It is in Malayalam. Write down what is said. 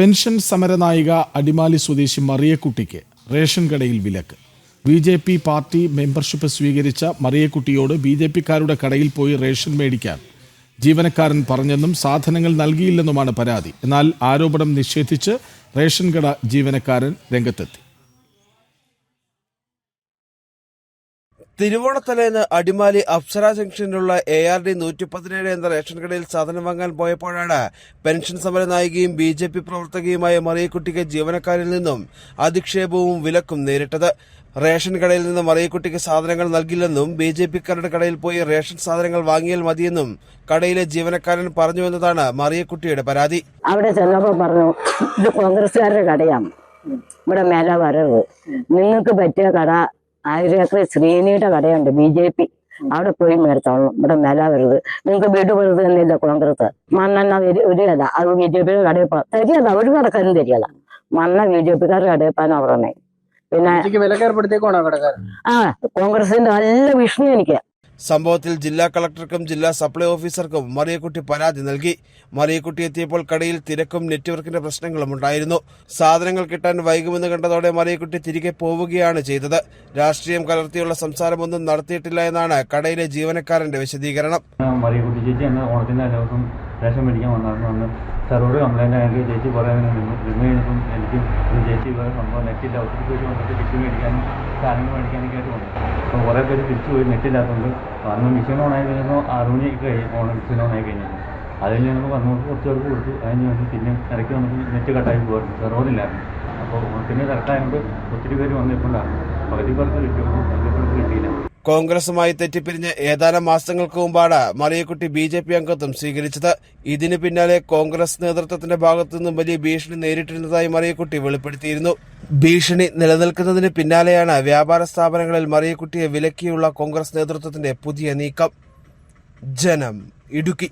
പെൻഷൻ സമരനായിക അടിമാലി സ്വദേശി മറിയക്കുട്ടിക്ക് റേഷൻ കടയിൽ വിലക്ക്. B J P party membership സ്വീകരിച്ച മറിയക്കുട്ടിയോട് ബി ജെ പിക്കാരുടെ കടയിൽ പോയി റേഷൻ മേടിക്കാൻ ജീവനക്കാരൻ പറഞ്ഞെന്നും സാധനങ്ങൾ നൽകിയില്ലെന്നുമാണ് പരാതി. എന്നാൽ ആരോപണം നിഷേധിച്ച് റേഷൻ കട ജീവനക്കാരൻ രംഗത്തെത്തി. തിരുവോണത്തലേന്ന് അടിമാലി അപ്സര ജംഗ്ഷനിലുള്ള എ ആർ ഡി നൂറ്റി പതിനേഴ് എന്ന റേഷൻ കടയിൽ സാധനം വാങ്ങാൻ പോയപ്പോഴാണ് പെൻഷൻ സമര നായികയും ബി ജെ പി പ്രവർത്തകയുമായ മറിയക്കുട്ടിക്ക് ജീവനക്കാരിൽ നിന്നും അധിക്ഷേപവും വിലക്കും നേരിട്ടത്. റേഷൻ കടയിൽ നിന്ന് മറിയക്കുട്ടിക്ക് സാധനങ്ങൾ നൽകില്ലെന്നും ബി ജെ പിക്കാരുടെ കടയിൽ പോയി റേഷൻ സാധനങ്ങൾ വാങ്ങിയാൽ മതിയെന്നും കടയിലെ ജീവനക്കാരൻ പറഞ്ഞുവെന്നതാണ് മറിയക്കുട്ടിയുടെ പരാതി. അവിടെ ചെന്നപ്പോ പറഞ്ഞു ഇത് കോൺഗ്രസ്സുകാരുടെ കടയാണ്. ഇവിടെ മേലെ വരവ്. നിങ്ങൾക്ക് പറ്റിയ കട ആയിരേക്കറി ശ്രീനിയുടെ കടയുണ്ട് ബി ജെ പി അവിടെ പോയി മേടിച്ചോളണം. ഇവിടെ മേല വരുത്. നിങ്ങൾക്ക് വീട് വെറുതെ തന്നെയല്ല കോൺഗ്രസ്. മണ്ണെണ്ണ വരി- വരികയല്ല അത് ബി ജെ പിയുടെ കടയിൽ പോകാം തരികയല്ല ഒരു കടക്കാരും തരികയല്ല മണ്ണ ബി ജെ പിക്കാരുടെ കടയിൽ പോകാനാ പറഞ്ഞേ. പിന്നെ ആ കോൺഗ്രസിന്റെ നല്ല വിഷ്ണു എനിക്ക്. സംഭവത്തിൽ ജില്ലാ കളക്ടർക്കും ജില്ലാ സപ്ലൈ ഓഫീസർക്കും മറിയക്കുട്ടി പരാതി നൽകി. മറിയക്കുട്ടി എത്തിയപ്പോൾ കടയിൽ തിരക്കും നെറ്റ്വർക്കിന്റെ പ്രശ്നങ്ങളും ഉണ്ടായിരുന്നു. സാധനങ്ങൾ കിട്ടാൻ വൈകുമെന്ന് കണ്ടതോടെ മറിയക്കുട്ടി തിരികെ പോവുകയാണ് ചെയ്തത്. രാഷ്ട്രീയം കലർത്തിയുള്ള സംസാരമൊന്നും നടത്തിയിട്ടില്ല എന്നാണ് കടയിലെ ജീവനക്കാരന്റെ വിശദീകരണം. ചേച്ചി സാറോട് കംപ്ലൈന്റ് ആയെങ്കിൽ ചേച്ചി പറയാൻ നിന്നു നിന്ന് കഴിഞ്ഞപ്പം എനിക്ക് ചേച്ചി വേറെ സംഭവം നെറ്റില്ല ഒത്തിരി പേര് വന്നിട്ട് കിറ്റ് മേടിക്കാനും സാധനങ്ങൾ മേടിക്കാനൊക്കെ ആയിട്ട് വന്നു. അപ്പോൾ കുറേ പേര് തിരിച്ചു പോയി നെറ്റില്ലാത്തതുകൊണ്ട് അന്ന് മിഷൻ ഓൺ ആയി കഴിഞ്ഞപ്പോൾ ആറ് മണിയൊക്കെ കഴിഞ്ഞു ഓണം മിഷൻ ഓൺ ആയി കഴിഞ്ഞപ്പോൾ അത് കഴിഞ്ഞ് നമുക്ക് വന്നപ്പോൾ കുറച്ച് പേർക്ക് കൊടുത്തു. അതിന് വന്ന് പിന്നെ ഇടയ്ക്ക് വന്നപ്പോൾ നെറ്റ് കട്ടായി പോകാറുണ്ട് സെർവറില്ലായിരുന്നു അപ്പോൾ പിന്നെ കറക്റ്റായതുകൊണ്ട് ഒത്തിരി പേര് വന്നിട്ടുണ്ടായിരുന്നു പകുതി പേർക്ക് കിട്ടിയപ്പോൾ പകുതി പേർക്ക് കിട്ടിയില്ല. കോൺഗ്രസുമായി തെറ്റിപ്പിരിഞ്ഞ് ഏതാനും മാസങ്ങൾക്ക് മുമ്പാണ് മറിയക്കുട്ടി ബി ജെ പി അംഗത്വം സ്വീകരിച്ചത്. ഇതിനു പിന്നാലെ കോൺഗ്രസ് നേതൃത്വത്തിന്റെ ഭാഗത്തു നിന്നും വലിയ ഭീഷണി നേരിട്ടിരുന്നതായി മറിയക്കുട്ടി വെളിപ്പെടുത്തിയിരുന്നു. ഭീഷണി നിലനിൽക്കുന്നതിന് പിന്നാലെയാണ് വ്യാപാര സ്ഥാപനങ്ങളിൽ മറിയക്കുട്ടിയെ വിലക്കിയുള്ള കോൺഗ്രസ് നേതൃത്വത്തിന്റെ പുതിയ നീക്കം. ജനം ഇടുക്കി.